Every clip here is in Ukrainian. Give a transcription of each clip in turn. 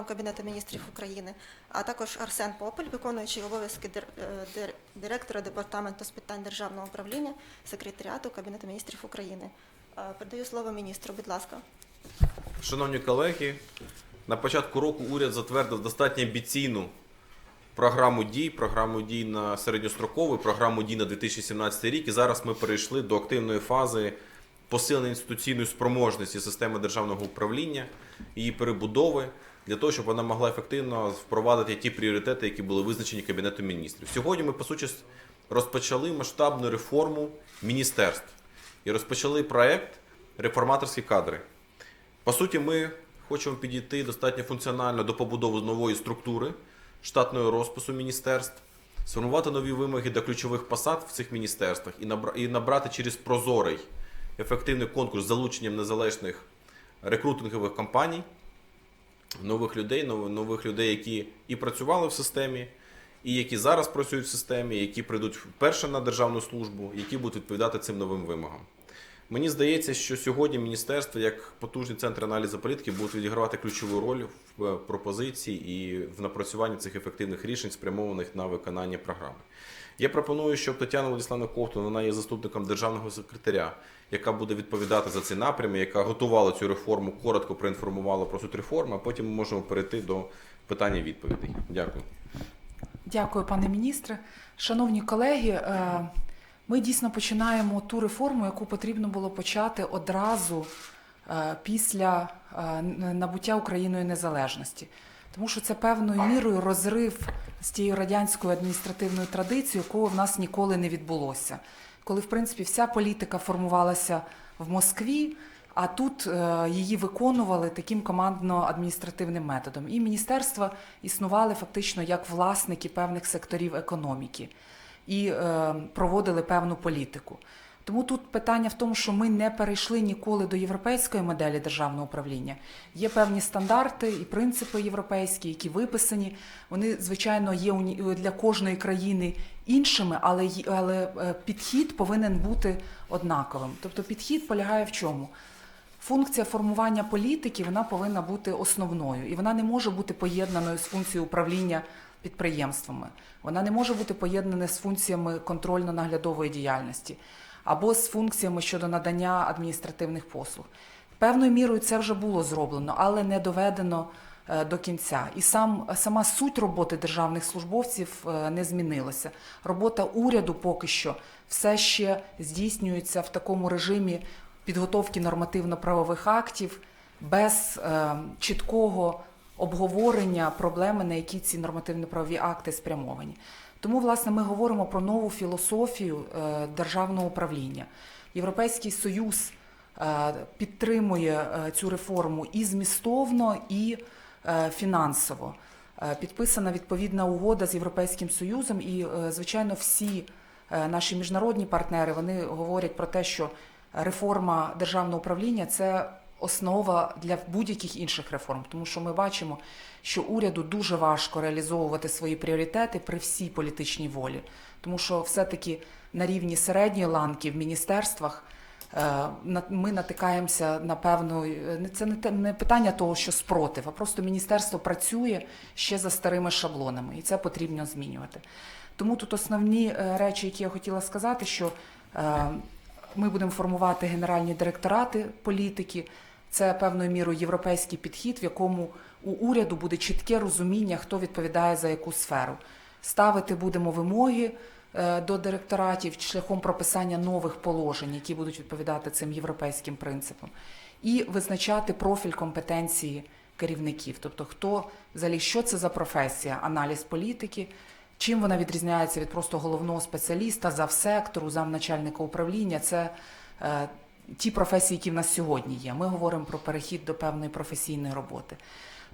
секретарем Кабінету міністрів України, а також Арсен Попель, виконуючий обов'язки е, дир- директора департаменту з питань державного управління секретаріату Кабінету міністрів України. Е, Передаю слово міністру, будь ласка. Шановні колеги, на початку року уряд затвердив достатньо амбіційну програму дій, програму дій на середньострокову, програму дій на 2017 рік. І зараз ми перейшли до активної фази посилення інституційної спроможності системи державного управління, її перебудови для того, щоб вона могла ефективно впровадити ті пріоритети, які були визначені Кабінетом міністрів. Сьогодні ми, по суті, розпочали масштабну реформу міністерств і розпочали проект реформаторські кадри. По суті, ми хочемо підійти достатньо функціонально до побудови нової структури штатного розпису міністерств, сформувати нові вимоги до ключових посад в цих міністерствах і набра- і набрати через прозорий ефективний конкурс з залученням незалежних рекрутингових компаній, нових людей, нов- нових людей, які і працювали в системі, і які зараз працюють в системі, які прийдуть вперше на державну службу, які будуть відповідати цим новим вимогам. Мені здається, що сьогодні міністерство, як потужний центр аналізу політики, будуть відігравати ключову роль в пропозиції і в напрацюванні цих ефективних рішень, спрямованих на виконання програми. Я пропоную, щоб Тетяна Владиславна Ковтун, вона є заступником державного секретаря, яка буде відповідати за ці напрями, яка готувала цю реформу, коротко проінформувала про суть реформи, а потім ми можемо перейти до питання відповідей. Дякую. Дякую, пане міністре. Шановні колеги, е, ми дійсно починаємо ту реформу, яку потрібно було почати одразу е, після е, набуття Україною незалежності. Тому що це певною мірою розрив з тією радянською адміністративною традицією, якого в нас ніколи не відбулося. Коли, в принципі, вся політика формувалася в Москві, а тут е, її виконували таким командно-адміністративним методом. І міністерства існували фактично як власники певних секторів економіки і е, проводили певну політику. Тому тут питання в тому, що ми не перейшли ніколи до європейської моделі державного управління. Є певні стандарти і принципи європейські, які виписані. Вони, звичайно, є для кожної країни іншими, але, але е, підхід повинен бути однаковим. Тобто підхід полягає в чому? Функція формування політики вона повинна бути основною, і вона не може бути поєднаною з функцією управління підприємствами. Вона не може бути поєднана з функціями контрольно-наглядової діяльності або з функціями щодо надання адміністративних послуг. Певною мірою це вже було зроблено, але не доведено е, до кінця. І сам сама суть роботи державних службовців е, не змінилася. Робота уряду поки що все ще здійснюється в такому режимі підготовки нормативно-правових актів без е, чіткого обговорення проблеми, на які ці нормативно-правові акти спрямовані. Тому, власне, ми говоримо про нову філософію е, державного управління. Європейський Союз е, підтримує е, цю реформу і змістовно, і фінансово. Підписана відповідна угода з Європейським Союзом, і, звичайно, всі наші міжнародні партнери вони говорять про те, що реформа державного управління це основа для будь-яких інших реформ, тому що ми бачимо, що уряду дуже важко реалізовувати свої пріоритети при всій політичній волі, тому що все-таки на рівні середньої ланки в міністерствах. е, Ми натикаємося на певну е, це не те- не питання того, що спротив, а просто міністерство працює ще за старими шаблонами, і це потрібно змінювати. Тому тут основні е, речі, які я хотіла сказати, що ми будемо формувати генеральні директорати політики. Це певною мірою європейський підхід, в якому у уряду буде чітке розуміння, хто відповідає за яку сферу. Ставити будемо вимоги е, до директоратів шляхом прописання нових положень, які будуть відповідати цим європейським принципам, і визначати профіль компетенції керівників, тобто хто взагалі що це за професія, аналіз політики, Чим вона відрізняється від просто головного спеціаліста, завсектору, замначальника управління? Це е, ті професії, які в нас сьогодні є. Ми говоримо про перехід до певної професійної роботи.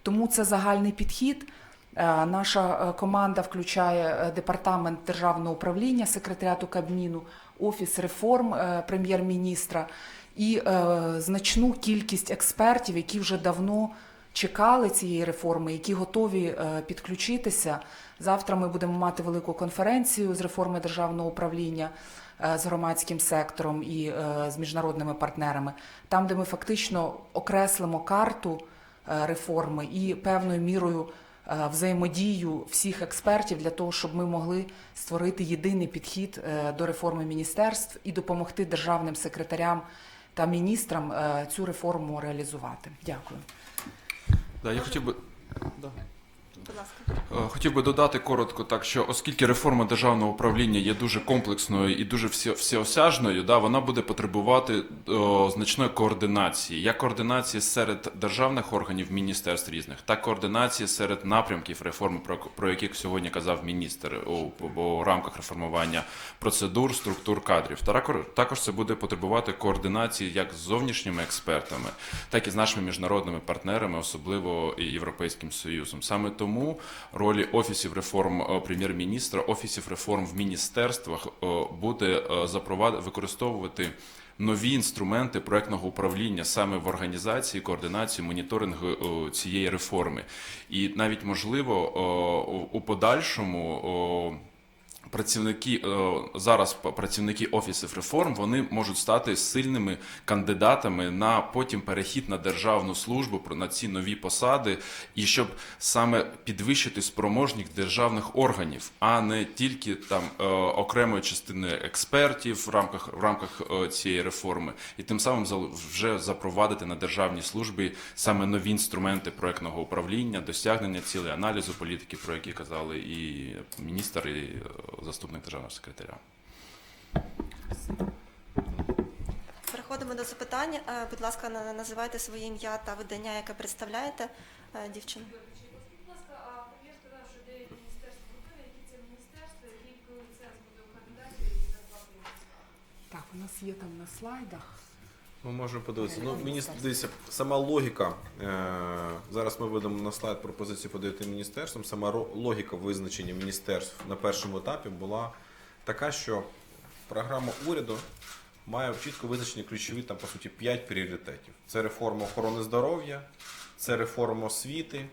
Тому це загальний підхід. Е, наша е, команда включає е, департамент державного управління, секретаріату Кабміну, офіс реформ прем'єр-міністра і значну кількість експертів, які вже давно чекали цієї реформи, які готові підключитися. Завтра ми будемо мати велику конференцію з реформи державного управління з громадським сектором і е, з міжнародними партнерами, там, де ми фактично окреслимо карту е, реформи і певною мірою е, взаємодію всіх експертів для того, щоб ми могли створити єдиний підхід е, до реформи міністерств і допомогти державним секретарям та міністрам е, цю реформу реалізувати. Дякую. Да, я хотів би. Да. Е, Хотів би додати коротко, так що оскільки реформа державного управління є дуже комплексною і дуже всі- всеосяжною, да, вона буде потребувати о, значної координації, як координації серед державних органів міністерств різних, так координації серед напрямків реформи, про, про яких сьогодні казав міністр у, у рамках реформування процедур, структур кадрів. Також це буде потребувати координації як з зовнішніми експертами, так і з нашими міжнародними партнерами, особливо і Європейським Союзом. Саме тому ролі офісів реформ е, прем'єр-міністра, офісів реформ в міністерствах е, буде запровадити запровад... використовувати. Нові інструменти проектного управління саме в організації, координації, моніторингу е, цієї реформи, і навіть можливо е, у- подальшому працівники е, зараз працівники офісів реформ вони можуть стати сильними кандидатами на потім перехід на державну службу на ці нові посади, і щоб саме підвищити спроможність державних органів, а не тільки там е, окремої частини експертів в рамках в рамках е, цієї реформи, і тим самим вже запровадити на державній службі саме нові інструменти проектного управління, досягнення цілей, аналізу політики, про які казали і міністр, і заступник державного секретаря. Переходимо до запитань. Е, Будь ласка, на- називайте своє ім'я та видання, яке представляєте. Дівчина. Будь ласка, а прем'єр сказав, що деякі міністерства які це міністерства, який процес кандидатів і зарплати. Так, у нас є там на слайдах. Ми можемо подивитися. Ну, мені дивіться, сама логіка. Е, зараз ми ведемо на слайд пропозиції по дев'яти міністерствам. Сама логіка визначення міністерств на першому етапі була така, що програма уряду має чітко визначені ключові там, по суті, п'ять пріоритетів: це реформа охорони здоров'я, це реформа освіти,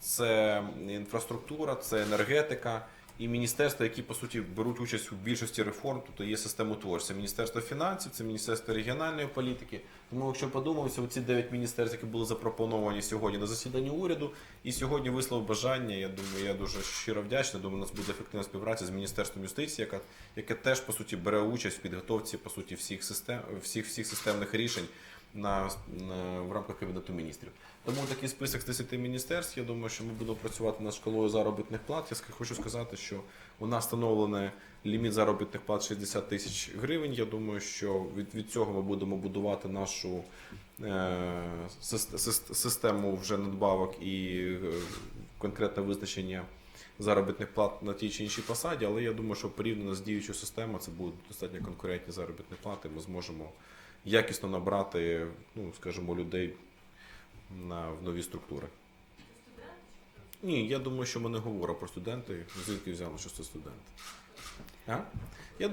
це інфраструктура, це енергетика. І міністерства, які по суті беруть участь у більшості реформ, тобто є системотворці. Це Міністерство фінансів, це Міністерство регіональної політики. Тому, якщо подумалися, оці дев'ять міністерств, які були запропоновані сьогодні на засіданні уряду, і сьогодні висловив бажання. Я думаю, я дуже щиро вдячний. Думаю, у нас буде ефективна співпраця з Міністерством юстиції, яка яке теж по суті бере участь в підготовці по суті всіх систем всіх всіх системних рішень на, на в рамках кабінету міністрів. Тому такий список з 10 міністерств. Я думаю, що ми будемо працювати над шкалою заробітних плат. Я хочу сказати, що у нас встановлений ліміт заробітних плат 60 тисяч гривень. Я думаю, що від, від цього ми будемо будувати нашу е, сис- сис- систему вже надбавок і е, конкретне визначення заробітних плат на тій чи іншій посаді. Але я думаю, що порівняно з діючою системою це будуть достатньо конкурентні заробітні плати. Ми зможемо якісно набрати, ну скажімо, людей на в нові структури. Ні, я думаю, що ми не говоримо про студенти. Звідки взяли, що це студенти? А? Я,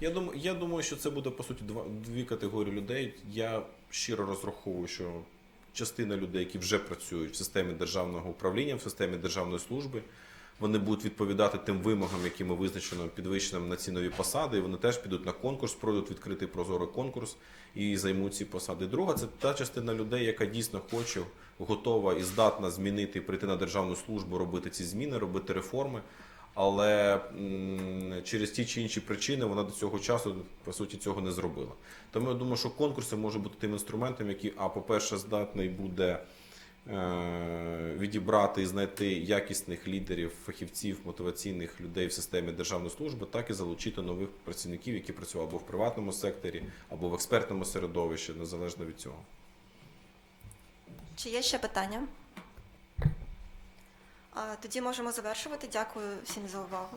я, думаю, я думаю, що це буде по суті два, дві категорії людей. Я щиро розраховую, що частина людей, які вже працюють в системі державного управління, в системі державної служби, вони будуть відповідати тим вимогам, які ми визначено підвищеним на ці нові посади. І вони теж підуть на конкурс, пройдуть відкритий прозорий конкурс і займуть ці посади. Друга це та частина людей, яка дійсно хоче, готова і здатна змінити, прийти на державну службу, робити ці зміни, робити реформи. Але через ті чи інші причини вона до цього часу по суті цього не зробила. Тому я думаю, що конкурси можуть бути тим інструментом, який, а по-перше, здатний буде відібрати і знайти якісних лідерів, фахівців, мотиваційних людей в системі державної служби, так і залучити нових працівників, які працювали або в приватному секторі, або в експертному середовищі, незалежно від цього. Чи є ще питання? А, Тоді можемо завершувати. Дякую всім за увагу.